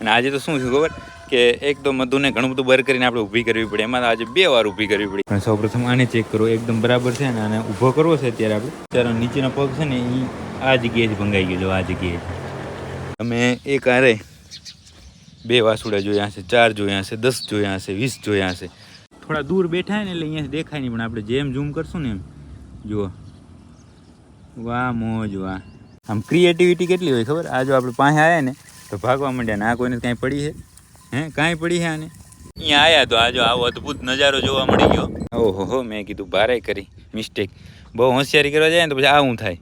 અને આજે તો શું થયું ખબર? કે એક તો મધુને ઘણું બધું બર કરીને આપણે ઊભી કરવી પડે. એમાં આજે બે વાર ઊભી કરવી પડી. અને સૌપ્રથમ આને ચેક કરો. એકદમ બરાબર છે ને? આને ઊભો કરવો છે અત્યારે આપણે. ત્યારે નીચેનો પગ છે ને, એ આ જગ્યાએથી ભંગાઈ ગયો. જો આ જગ્યાએ. તમે એક આરે બે વાસુડા જોયા હશે ચાર જોયા હશે દસ જોયા હશે વીસ જોયા હશે થોડા દૂર બેઠા ને એટલે અહીંયા દેખાય નહીં, પણ આપણે જેમ ઝૂમ કરશું ને એમ. જુઓ. વાહ, મોજ, વાહ. આમ ક્રિએટિવિટી કેટલી હોય ખબર? આ જો આપણે પાસે આવ્યા ને તો ભાગવા માંડ્યા ને આ કોઈને કાંઈ પડી છે? હે કાંઈ પડી છે આને? અહીંયા આવ્યા તો આ જો આવો અદ્ભુત નજારો જોવા મળી ગયો. ઓહો હો મેં કીધું ભારે કરી. મિસ્ટેક બહુ હોશિયારી કરવા જાય ને તો પછી આવું થાય.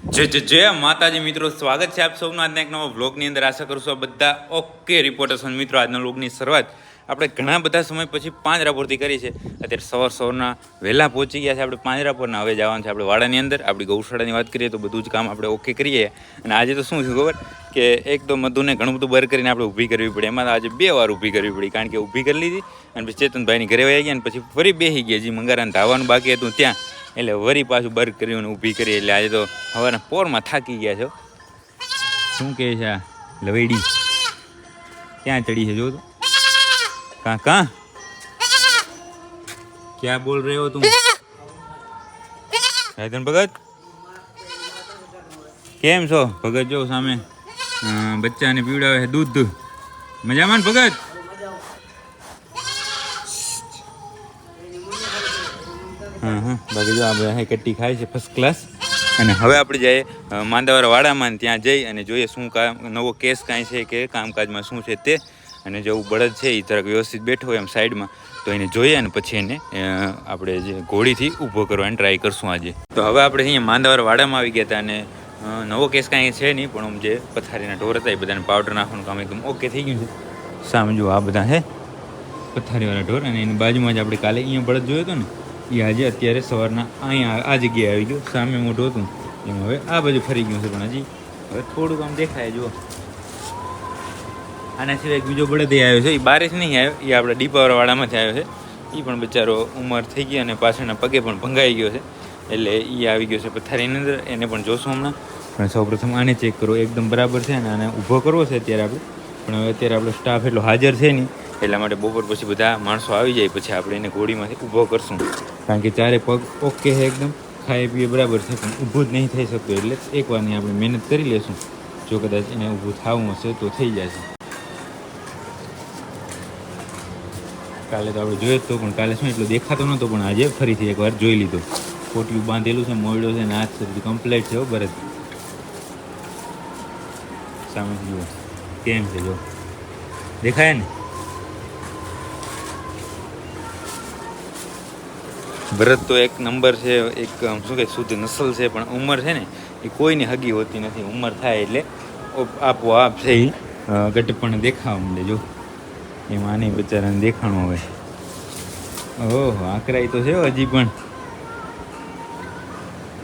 જય જય જય. માતાજી મિત્રો સ્વાગત છે આપ સૌનું. આજના એક નવા બ્લોગની અંદર આશા કરું છું બધા ઓકે રિપોર્ટર્સ મિત્રો આજના બ્લોગની શરૂઆત આપણે ઘણા બધા સમય પછી પાંજરાપોરથી કરી છે. અત્યારે સવાર સવારના વહેલા પહોંચી ગયા છે આપણે પાંજરાપોરના. હવે જવાનું છે આપણે વાડાની અંદર. આપણી ગૌશાળાની વાત કરીએ તો બધું જ કામ આપણે ઓકે કરીએ. અને આજે તો શું છે ખબર? કે એક તો મધુને ઘણું બધું બર કરીને આપણે ઊભી કરવી પડે. એમાં આજે બે વાર ઊભી કરવી પડી, કારણ કે ઊભી કરી લીધી અને પછી ચેતનભાઈની ઘરે વહી ગયા અને પછી ફરી બેસી ગયા. જે મંગારાને ધાવાનું બાકી હતું ત્યાં. એટલે વરી પાછું બર કર્યું અને ઊભી કરી. એટલે આજે તો હવાના પોરમાં થાકી ગયા છો શું કહે છે આ? લવેડી. ક્યાં ચડી છે? જો તો. કાં કાં? ક્યાં બોલ રહ્યો તું? રાયધન ભગત? કેમ છો? ભગત જો સામે બચ્ચાને પીવડાવે છે દૂધ. મજામાં ને ભગત? હા હા બાકી જો આપણે કટ્ટી ખાય છે ફર્સ્ટ ક્લાસ અને હવે આપણે જઈએ માંદાવર વાડામાં ત્યાં જઈ અને જોઈએ શું કામ નવો કેસ કાંઈ છે કે કામકાજમાં શું છે તે. અને જેવું બળદ છે એ જરાક વ્યવસ્થિત બેઠો હોય એમ સાઈડમાં, તો એને જોઈએ અને પછી એને આપણે જે ઘોડીથી ઊભો કરવાની ટ્રાય કરશું આજે. તો હવે આપણે અહીંયા માંદાવાળા વાડામાં આવી ગયા હતા અને નવો કેસ કાંઈ છે નહીં, પણ જે પથારીના ઢોર હતા, એ બધાને પાવડર નાખવાનું કામ એકદમ ઓકે થઈ ગયું છે. સામે જો આ બધા છે પથારીવાળા ઢોર, અને એની બાજુમાં જ આપણે કાલે અહીંયા બળદ જોયો હતો ને, એ આજે અત્યારે સવારના અહીંયા આ જગ્યાએ આવી ગયું, સામે મોટું હતું. એમ હવે આ બાજુ ફરી ગયું છે પણ હજી, હવે થોડુંક આમ દેખાય, જુઓ. આના સિવાય એક બીજો બળદ આવ્યો છે. એ બારે જ નહીં આવ્યો એ આપણા ડીપાવાળામાંથી આવ્યો છે. એ પણ બિચારો ઉંમર થઈ ગઈ અને પાછળના પગે પણ ભંગાઈ ગયો છે. એટલે એ આવી ગયો છે પથારીની અંદર. એને પણ જોશું હમણાં. પણ સૌપ્રથમ આને ચેક કરો. એકદમ બરાબર છે અને આને ઊભો કરવો છે અત્યારે આપણે. પણ હવે અત્યારે આપણો સ્ટાફ એટલો હાજર છે નહીં. એટલા માટે બપોર પછી બધા માણસો આવી જાય. પછી આપણે એને ઘોડીમાંથી ઊભો કરશું. કારણ કે ચારે પગ ઓકે છે એકદમ. ખાય પીએ બરાબર છે, પણ ઊભું જ નહીં થઈ શકતું. એટલે એકવારની આપણે મહેનત કરી લેશું. જો કદાચ એને ઊભું થવું હશે તો થઈ જશે. કાલે તો આપણે જોયો જ તો, પણ કાલે શું એટલું દેખાતો નહોતો, પણ આજે ફરીથી એકવાર જોઈ લીધો. પોટિયું બાંધેલું છે, મોયડો છે નાચ છે, બધું કમ્પ્લીટ છે ભરત સામે જુઓ. કેમ છે જો દેખાય ને? ભરત તો એક નંબર છે, એક શું કે શુદ્ધ નસલ છે, પણ ઉંમર છે ને, એ કોઈની હગી હોતી નથી, ઉંમર થાય એટલે આપોઆપ છે એ ગટપણ દેખાવા માંડે જો એમાં માની બચારાને દેખાણું હવે ઓહો આકરાઈ તો છે હજી પણ.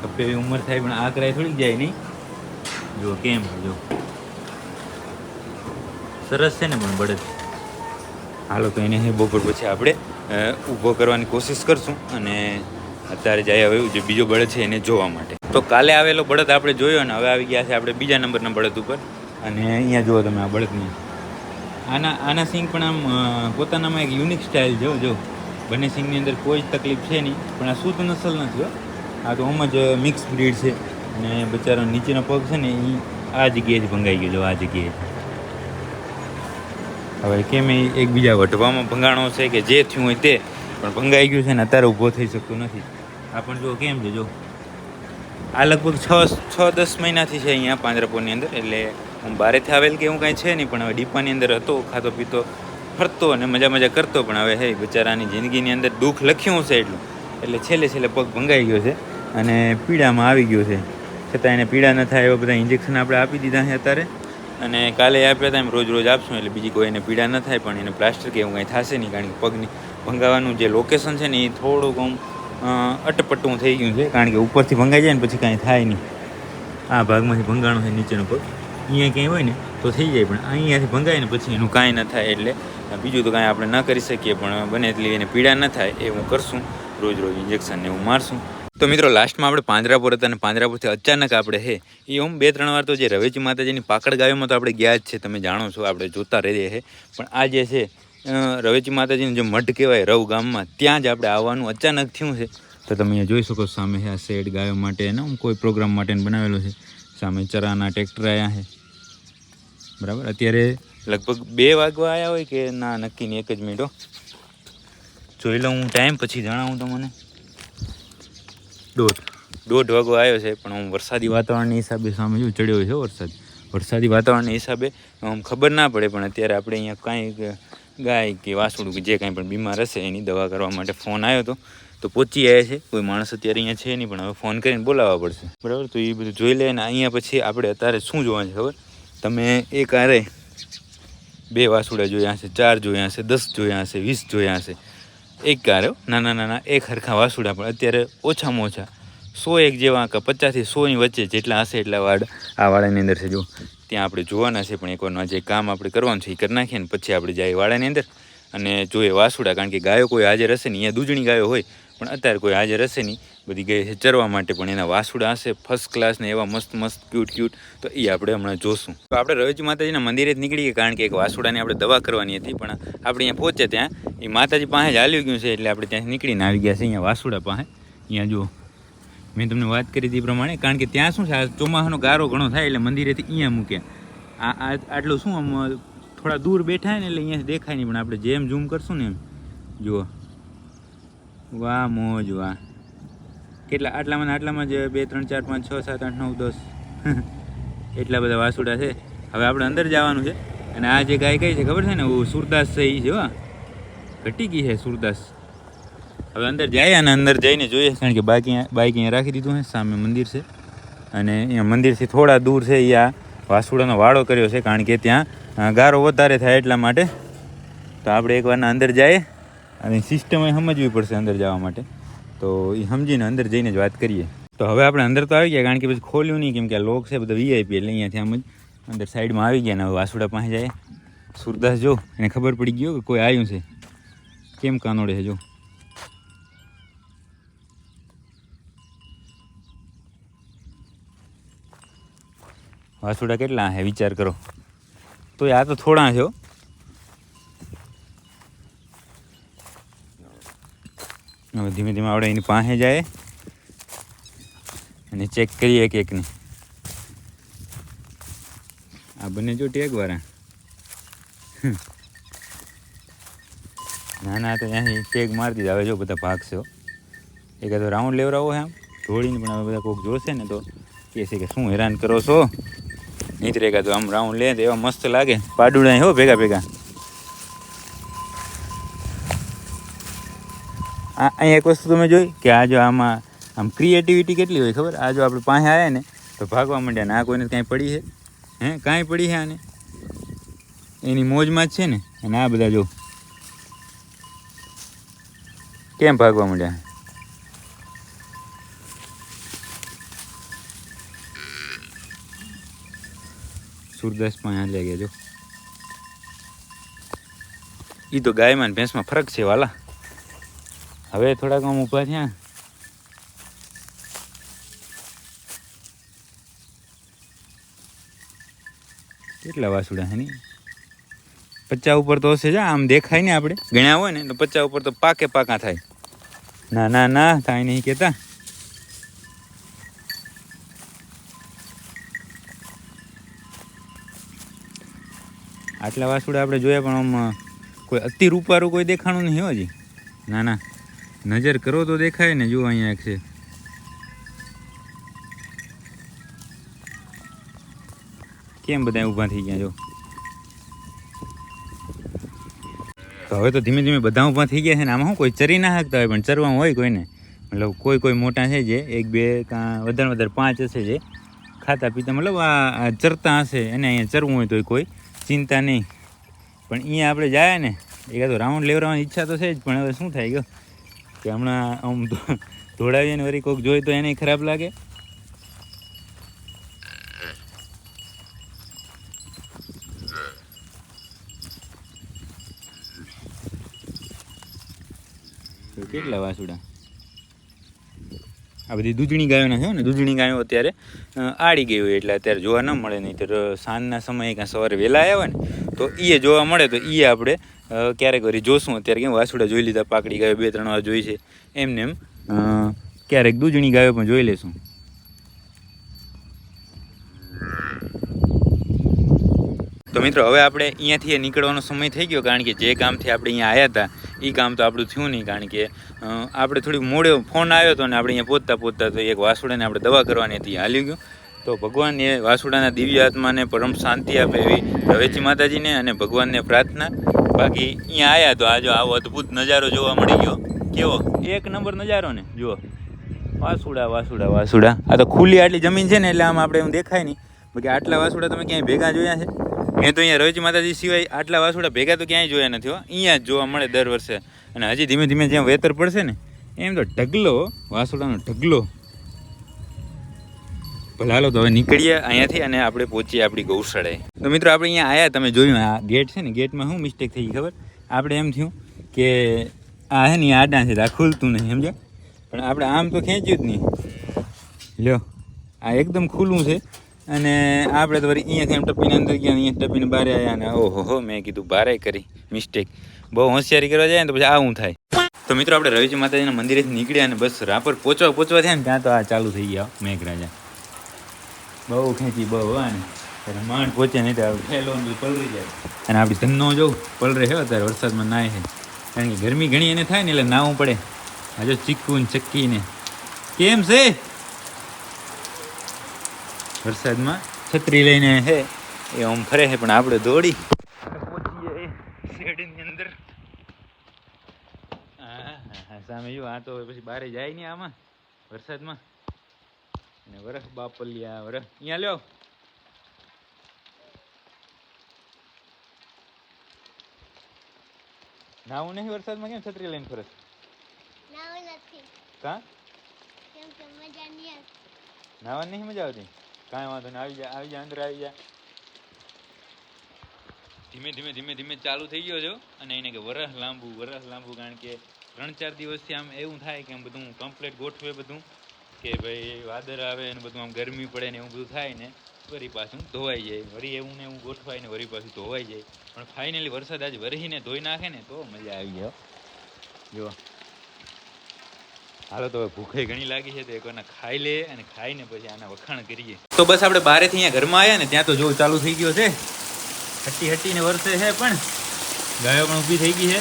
કપે ઉંમર થાય પણ આકરાઈ થોડીક જાય નહીં. જો, કેમ? જો. સરસ છે ને પણ બળદ. હાલો, તો એને બપોર પછી આપણે ઊભો કરવાની કોશિશ કરશું અને અત્યારે જાય હવે જે બીજો બળદ છે એને જોવા માટે. તો કાલે આવેલો બળદ આપણે જોયો ને, હવે આવી ગયા છે આપણે બીજા નંબરના બળદ ઉપર. અને અહીંયા જુઓ તમે આ બળદની. આના આના સિંગ પણ આમ પોતાનામાં એક યુનિક સ્ટાઇલ જો જો. બંને સિંગની અંદર કોઈ જ તકલીફ છે નહીં. પણ આ શુદ્ધ નસલ નથી, હો. આ તો આમ જ મિક્સ બ્રીડ છે. અને બચારો નીચેનો પગ છે ને એ આ જગ્યાએ જ ભંગાઈ ગયો, જો, આ જગ્યાએ. હવે કેમ એ એકબીજા વઢવામાં ભંગાણો છે કે જે થયું હોય તે. પણ ભંગાઈ ગયું છે ને, અત્યારે ઊભો થઈ શકતું નથી. આ પણ જો કેમ છે, જો. આ લગભગ છ છ, દસ મહિનાથી છે અહીંયા પાંજરાપોરની અંદર, એટલે હું બારેથી આવેલ કે એવું કાંઈ છે નહીં, પણ હવે ડીપાની અંદર હતો, ખાતો પીતો, ફરતો અને મજા મજા કરતો, પણ હવે હે, બિચારાની જિંદગીની અંદર દુઃખ લખ્યું છે એટલું. એટલે છેલ્લે છેલ્લે પગ ભંગાઈ ગયો છે અને પીડામાં આવી ગયો છે. છતાં એને પીડા ન થાય એવા બધા ઇન્જેક્શન આપણે આપી દીધા છે અત્યારે. અને કાલે આપ્યા હતા એમ રોજ રોજ આપશું, એટલે બીજી કોઈ એને પીડા ન થાય, પણ એને પ્લાસ્ટર કે એવું કાંઈ થશે નહીં, કારણ કે પગની ભંગાવાનું જે લોકેશન છે ને એ થોડુંક આમ અટપટું થઈ ગયું છે, કારણ કે ઉપરથી ભંગાઈ જાય ને પછી કાંઈ થાય નહીં. આ ભાગમાંથી ભંગાણો છે નીચેનો પગ. અહીંયા ક્યાંય હોય ને તો થઈ જાય પણ અહીંયાથી ભંગાય ને પછી એનું કાંઈ ન થાય એટલે બીજું તો કાંઈ આપણે ન કરી શકીએ પણ બને એટલી એને પીડા ન થાય એ હું કરશું રોજ રોજ ઇન્જેક્શન ને એવું મારશું. તો મિત્રો લાસ્ટમાં આપણે પાંજરાપુર હતા અને પાંજરાપુરથી અચાનક આપણે હે એ ઓમ બે ત્રણ વાર તો જે રવેચી માતાજીની પાકડ ગાયોમાં તો આપણે ગયા જ છે તમે જાણો છો આપણે જોતા રહીએ છે પણ આ જે છે અ, રવેચી માતાજીનું જે મઢ કહેવાય રવ ગામમાં ત્યાં જ આપણે આવવાનું અચાનક થયું છે. તો તમે અહીંયા જોઈ શકો સામે આ શેડ ગાયો માટે એના કોઈ પ્રોગ્રામ માટે બનાવેલો છે. સામે ચરાના ટ્રેક્ટર આવ્યા છે બરાબર? અત્યારે લગભગ બે વાગવા આવ્યા હોય કે ના નક્કી નહીં એક જ મિનિટો જોઈ લઉં હું ટાઈમ પછી જણાવું તમને. દોઢ. દોઢ વાગો આવ્યો છે પણ હું વરસાદી વાતાવરણની હિસાબે સામે જો ચડ્યો છે વરસાદ? વરસાદી વાતાવરણના હિસાબે આમ ખબર ના પડે પણ અત્યારે આપણે અહીંયા કાંઈ ગાય કે વાસુડું કે જે કાંઈ પણ બીમાર હશે એની દવા કરવા માટે ફોન આવ્યો હતો તો પહોંચી આવ્યા છે. કોઈ માણસ અત્યારે અહીંયા છે નહીં પણ હવે ફોન કરીને બોલાવવા પડશે. બરાબર? તો એ બધું જોઈ લે અને અહીંયા પછી આપણે અત્યારે શું જોવાનું છે ખબર? તમે એક આરે બે વાસુડા જોયા હશે, ચાર જોયા હશે, દસ જોયા હશે, વીસ જોયા હશે. એક કારે નાના નાના, એક હરખા વાસુડા પણ. અત્યારે ઓછામાં ઓછા સો એક જેવા કે પચાસથી સોની વચ્ચે જેટલા હશે એટલા વાડ આ વાડાની અંદર છે, જો. ત્યાં આપણે જોવાના છે, પણ એકવારનું જે કામ આપણે કરવાનું છે એ કરી નાખીએ ને પછી આપણે જાય વાડાની અંદર. અને જોઈએ વાસુડા, કારણ કે ગાયો કોઈ હાજર હશે ને અહીંયા દૂધણી ગાયો હોય પણ અત્યારે કોઈ હાજર હશે નહીં. બધી ગઈ ચરવા માટે પણ એના વાસુડા હશે ફર્સ્ટ ક્લાસ ને એવા મસ્ત મસ્ત ક્યુટ ક્યુટ તો એ આપણે હમણાં જોશું. તો આપણે રવેજી માતાજીના મંદિરે જ નીકળીએ કારણ કે એક વાસુડાની આપણે દવા કરવાની હતી, પણ આપણે અહીંયા પહોંચ્યા ત્યાં. એ માતાજી પાસે જ હાલ્યું ગયું છે, એટલે આપણે ત્યાંથી નીકળીને આવી ગયા છે અહીંયા વાસુડા પાસે. અહીંયા જુઓ. મેં તમને વાત કરી હતી પ્રમાણે, કારણ કે ત્યાં શું છે ચોમાસાનો ગારો ઘણો થાય એટલે મંદિરેથી અહીંયા મૂક્યા. આ આટલું શું આમ, થોડા દૂર બેઠા ને એટલે અહીંયા દેખાય નહીં, પણ આપણે જેમ ઝૂમ કરશું ને એમ. જુઓ. વાહ, મોજ, વાહ. કેટલા, આટલામાં આટલામાં જ બે, ત્રણ, ચાર, પાંચ, છ, સાત, આઠ, નવ, દસ. એટલા બધા વાસુડા છે. હવે આપણે અંદર જવાનું છે. અને આ જે ગાય કઈ છે, ખબર છે ને? હું સુરદાસ છે એ છે, હો. ઘટી ગઈ છે, સુરદાસ. હવે અંદર જાય અને અંદર જઈને જોઈએ, કારણ કે અહીંયા, બાઈક અહીંયા રાખી દીધું છે. સામે મંદિર છે. અને અહીંયા મંદિરથી થોડા દૂર છે એ આ વાસુડાનો વાડો કર્યો છે, કારણ કે ત્યાં ગારો વધારે થાય એટલા માટે. તો આપણે એકવારના અંદર જઈએ. અને સિસ્ટમ એ સમજવી પડશે અંદર જવા માટે. તો એ સમજીને અંદર જઈને જ વાત કરીએ. તો હવે આપણે અંદર તો આવી ગયા, કારણ કે પછી ખોલ્યું નહીં, કેમ કે આ લોક છે, બધા વીઆઈપી એટલે અહીંયાથી આમ જ અંદર સાઈડમાં આવી ગયા ને હવે વાસુડા પાસે જાય. સુરદાસ જો, એને ખબર પડી ગયો કે કોઈ આવ્યું છે. કેમ કાનોડે છે, જો. વાસુડા કેટલા હે, વિચાર કરો. તો આ તો થોડા છે હવે ધીમે ધીમે આપણે એની પાસે જાય. અને ચેક કરીએ એક એકને. આ બંને જો ટેગ વાળા. ના ના તો ત્યાંથી ટેગ મારી દીધા હવે જો બધા ભાગશે હો. એકાદો રાઉન્ડ લેવડાવો છે આમ. ધોળીને પણ હવે બધા કોઈક જોશે ને તો કહે છે કે શું હેરાન કરો છો? નહીં એકાદો આમ રાઉન્ડ લે તો એવા મસ્ત લાગે. પાડુડા હો ભેગા ભેગા. આ અહીંયા એક વસ્તુ તમે જોઈ કે આ જો આમાં આમ ક્રિએટિવિટી કેટલી હોય ખબર? આ જો આપણે પાસે આવ્યા ને, તો ભાગવા માંડ્યા ને. આ કોઈને કાંઈ પડી છે? હે? કાંઈ પડી છે આને? એની મોજમાં જ છે ને? અને આ બધા જો કેમ ભાગવા માંડ્યા? સુરદાસ પણ હાલ્યા ગયા જો. એ તો ગાયમાં ભેંસમાં ફરક છે વાલા. હવે થોડાક આમ ઊભા થયા. કેટલા વાસુડા હે નહીં પચાસ ઉપર તો હશે જા, આમ દેખાય ને આપણે. ગણ્યા હોય ને, તો પચાસ ઉપર તો પાકે પાકા થાય. ના ના ના, થાય નહીં કહેતા. આટલા વાસુડા આપણે જોયા પણ આમ કોઈ અતિ રૂપારું કોઈ દેખાણું નહીં હજી. ના ના. નજર કરો તો દેખાય ને, જુઓ અહીંયા એક છે. કેમ બધા ઊભા થઈ ગયા જો તો હવે તો ધીમે ધીમે બધા ઊભા થઈ ગયા છે ને, આમાં શું કોઈ ચરી ના શકતા હોય, પણ ચરવામાં હોય કોઈને. મતલબ કોઈ કોઈ મોટા છે જે, એક બે કાં વધારે વધારે પાંચ હશે જે, ખાતા પીતા, મતલબ આ ચરતા હશે, એને અહીંયા ચરવું હોય તો કોઈ ચિંતા નહીં. પણ અહીંયા આપણે જાય ને, એકાદો રાઉન્ડ લેવડાવવાની ઈચ્છા તો છે જ, પણ હવે શું થાય ગયો? કે હમણાં આમ ધો- દોડાવીએ ને વળી કોઈક જોઈ તો એને ખરાબ લાગે. કેટલા વાસુડા? આ બધી દૂધણી ગાયોના છે ને, દૂધણી ગાયો અત્યારે આડી ગઈ હોય એટલે અત્યારે જોવા ન મળે નહીં તો સાંજના સમયે કાં સવારે વહેલા આવ્યા ને, તો એ જોવા મળે તો એ આપણે ક્યારેક વરી જોશું અત્યારે કેમ વાસુડા જોઈ લીધા, પાકડી ગાયો બે, ત્રણ વાર જોઈ છે. એમને એમ ક્યારેક દૂધણી ગાયો પણ જોઈ લેશું. તો મિત્રો, હવે આપણે અહીંયાથી નીકળવાનો સમય થઈ ગયો કારણ કે જે કામથી આપણે અહીંયા આવ્યા હતા એ કામ તો આપણું થયું નહીં કારણ કે આપણે થોડી મોડે ફોન આવ્યો હતો ને આપણે અહીંયા પહોંચતા પહોંચતા તો એક વાસુડાને આપણે દવા કરવાની હતી હાલી ગયું. તો ભગવાન એ વાસુડાના દિવ્ય આત્માને પરમ શાંતિ આપે એવી રવેચી માતાજીને અને ભગવાનને પ્રાર્થના. બાકી અહીંયા આવ્યા તો આ આવો અદ્ભુત નજારો જોવા મળી ગયો. કેવો? એક નંબર નજારો ને જુઓ. વાસુડા વાસુડા વાસુડા. આ તો ખુલ્લી આટલી જમીન છે ને એટલે આમ આપણે એમ દેખાય નહીં. બાકી આટલા વાસુડા તમે ક્યાંય ભેગા જોયા છે? મેં તો અહીંયા રવેચી માતાજી સિવાય આટલા વાસુડા ભેગા તો ક્યાંય જોયા નથી હો. અહીંયા જ જોવા મળે દર વર્ષે. અને હજી ધીમે ધીમે જ્યાં વેતર પડશે ને, એમ તો ઢગલો વાસુડાનો ઢગલો. ભલે તો હવે નીકળીએ અહીંયાથી અને આપણે પહોંચીએ આપણી ગૌશાળાએ. તો મિત્રો, આપણે અહીંયા આવ્યા તમે જોયું, આ ગેટ છે ને, ગેટમાં શું મિસ્ટેક થઈ ખબર? આપણે એમ થયું કે આ હે ને આડા છે, આ ખુલતું નહીં, સમજ્યા? પણ આપણે આમ તો ખેંચ્યું જ નહીં. લ્યો, આ એકદમ ખુલ્લું છે અને આપણે તો અહીંયાથી એમ ટપીને અંદર ગયા અહીંયા ટપીને બહાર આવ્યા અને ઓહો હો, મેં કીધું બારે કરી મિસ્ટેક બહુ હોશિયારી કરવા જાય ને તો પછી આવું થાય. તો મિત્રો, આપણે રવિજી માતાજીના મંદિરેથી નીકળ્યા અને બસ રાપર પહોંચવા પહોંચવા થયા ને, ત્યાં તો આ ચાલુ થઈ ગયા, મેઘરાજા. બહુ ખેંચી બહુ આને ત્યારે માંડ પહોંચે નહીં ફેલો ને પલરી જાય. અને આપણી ધંધો જોઉં પલરે છે અત્યારે વરસાદમાં નાય છે કારણ કે ગરમી ઘણી એને થાય ને એટલે નાવું પડે. આજે ચીકુ ને ચક્કી ને. કેમ છે? વરસાદમાં છત્રી લઈને હે. એ આમ ફરે છે પણ આપણે દોડી. પહોંચીએ શેડની અંદર. હા, હા, સામે જો આ તો પછી બારે જાય નહીં આમાં વરસાદમાં. અને વરખ બાપલિયા વરખ. અહીંયા લ્યો. નાવું નહીં વરસાદમાં કેમ છત્રી લઈને ફરસ નાવું નથી. કા? કેમ કે મજા નહીં. નાવા નહીં મજા આવતી? કાંઈ વાંધો નહીં. આવી જા આવી જા અંદર આવી જા. ધીમે ધીમે ધીમે ધીમે ચાલુ થઈ ગયો છો અને એને કે વરસ લાંબુ વરસ લાંબુ કારણ કે ત્રણ ચાર દિવસથી આમ એવું થાય કે આમ બધું કમ્પ્લીટ ગોઠવે બધું. કે ભાઈ વાદળ આવે ને બધું આમ ગરમી પડે ને એવું બધું થાય ને, વરી પાછું ધોવાઈ જાય. વરી એવું ને એવું ગોઠવાય ને વરી પાછું ધોવાઈ જાય. પણ ફાઇનલી વરસાદ આજે વરહીને ધોઈ નાખે ને તો મજા આવી હો. જો હાલો તો હવે ભૂખે ઘણી લાગી છે તો એક ખાઈ લે અને ખાઈને પછી આના વખાણ કરીએ. તો બસ આપણે બારેથી અહીંયા ઘરમાં આવ્યા ને ત્યાં તો જો ચાલુ થઈ ગયો છે. હટી હટીને વરસે છે પણ ગાયો પણ ઊભી થઈ ગઈ છે.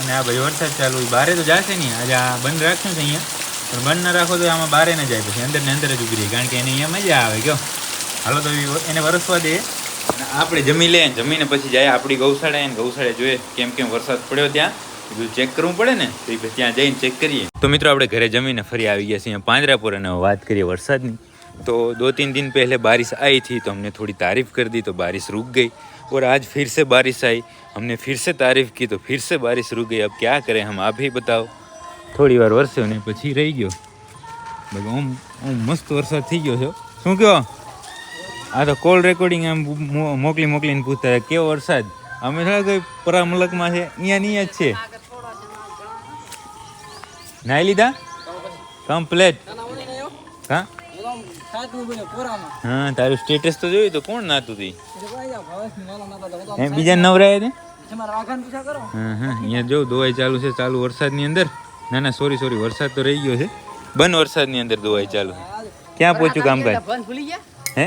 અને આ ભાઈ વરસાદ ચાલુ. બારે તો જશે નહીં. આજે આ બંધ રાખ્યું છે અહીંયા. પણ બંધ ના રાખો તો આમાં બારે ન જાય પછી અંદર ને અંદર જ ઊભી રહી કારણ કે એને અહીંયા મજા આવે કયો હાલો તો ઈ એને વરસવા દે અને આપણે જમી લે જમીને પછી જાય આપણી ગૌશાળાએ અને ગૌશાળાએ જોઈએ કેમ કેમ વરસાદ પડ્યો ત્યાં બધું ચેક કરવું પડે ને તો ઈ પછી ત્યાં જઈને ચેક કરીએ તો મિત્રો આપણે ઘરે જમીને ફરી આવી ગયા છીએ અહીંયા પાંજરાપુર અને હવે વાત કરીએ વરસાદની तो दो तीन दिन पहले बारिश आई थी तो हमने थोड़ी तारीफ कर दी तो बारिश रुक गई और आज फिर से बारिश आई हमने फिर से तारीफ की तो फिर से बारिश रुक गई अब क्या करें हम आप ही बताओ થોડી વાર વરસ્યો ને પછી રહી ગયો. બાકી આમ આમ મસ્ત વરસાદ થઈ ગયો છે. શું કહો? આ તો કોલ રેકોર્ડિંગ એમ મોકલી મોકલીને પૂછતા હતા, કેવો વરસાદ? અમે થોડા કોઈ પરામલકમાં છે અહીંયા નહીં જ છે. નાઈ લીધા? કમ્પ્લેટ હા? હા તારું સ્ટેટસ તો જોયું તો કોણ નાતું હતી બીજા નવરાય ને હા હા અહીંયા જો દોવાઈ ચાલુ છે ચાલુ વરસાદની અંદર. ના ના સોરી સોરી વરસાદ તો રહી ગયો છે. બંધ વરસાદની અંદર દોવાઈ ચાલુ ક્યાં પહોંચ્યું કામકાજ? બંધ હે?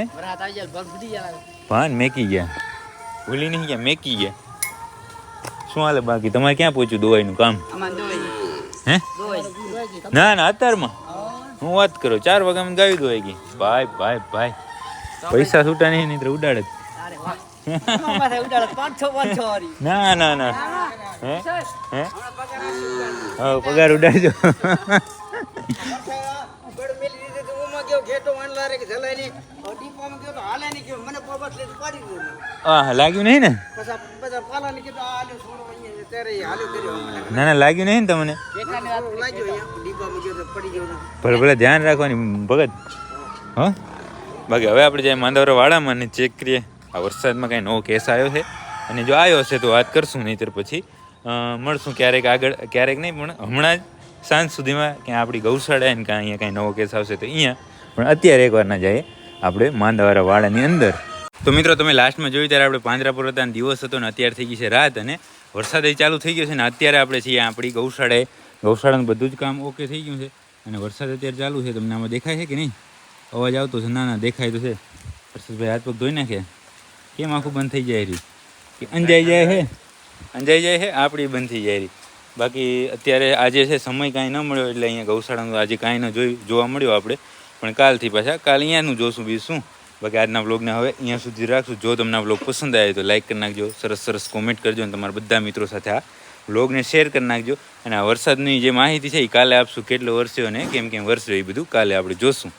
ગયા ભાન મેકી ગયા. ભૂલી નહીં ગયા મેકી ગયા. શું હાલે બાકી? તમારે ક્યાં પહોંચ્યું દોવાઈનું કામ? હે? ના ના અત્યારમાં. હું વાત કરો ચાર વાગ્યામાં ગાવી દોવાઈ ગઈ ભાઈ ભાઈ ભાઈ. પૈસા છૂટા નહીં નહીં ઉડાડે. ના ના ના. હે? હે? હા પગાર ઉડાડજો. લાગ્યું નહીં ને? ને ના ના લાગ્યું નહીં ને તમને? જેઠાને હાથ લાગ્યો અહીંયા. ડીપામાં ગયો તો પડી ગયો ને. ભલે ભલે ધ્યાન રાખવાની ભગત. હા? બાકી હવે આપણે જાય માંદવરા વાડામાં ને ચેક કરીએ. આ વરસાદમાં કાંઈ નવો કેસ આવ્યો છે. અને જો આવ્યો હશે તો વાત કરશું, નહીંતર પછી મળશું ક્યારેક આગળ, ક્યારેક નહીં, પણ હમણાં જ સાંજ સુધીમાં ક્યાં આપણી ગૌશાળા કાંઈ અહીંયા કાંઈ નવો કેસ આવશે તો અહીંયા. પણ અત્યારે એકવાર ના જઈએ આપણે માંદાવાળા વાડાની અંદર. તો મિત્રો, તમે લાસ્ટમાં જોયું ત્યારે આપણે પાંજરાપુર હતા દિવસ હતો ને અત્યારે થઈ ગઈ છે રાત અને વરસાદ ચાલુ થઈ ગયો છે ને અત્યારે આપણે છીએ આપણી ગૌશાળાએ. ગૌશાળાનું બધું જ કામ ઓકે થઈ ગયું છે. અને વરસાદ અત્યારે ચાલુ છે, તમને આમાં દેખાય છે કે નહીં? અવાજ આવતો છે, ના ના, દેખાય તો છે. હર્ષદભાઈ હાથ પગ ધોઈ નાખે. કેમ આખું બંધ થઈ જાય રહ્યું કે અંજાઈ જાય છે અંજાઈ જાય છે આપણી બંધ થઈ જાય રહી બાકી અત્યારે આજે છે, સમય કાંઈ ન મળ્યો એટલે અહીંયા ગૌશાળાનું આજે કાંઈ ન જોઈ, જોવા મળ્યો આપણે. પણ કાલથી પાછા, કાલ અહીંયાનું જોશું બી શું. બાકી આજના વ્લોગને હવે અહીંયા સુધી રાખશું. જો તમને આ વ્લોગ પસંદ આવે તો લાઇક કરી નાખજો. સરસ સરસ કોમેન્ટ કરજો અને તમારા બધા મિત્રો સાથે આ વ્લોગને શેર કરી નાખજો. અને આ વરસાદની જે માહિતી છે એ કાલે આપશું. કેટલો વરસ્યો અને કેમ કેમ વરસ્યો એ બધું કાલે આપણે જોશું.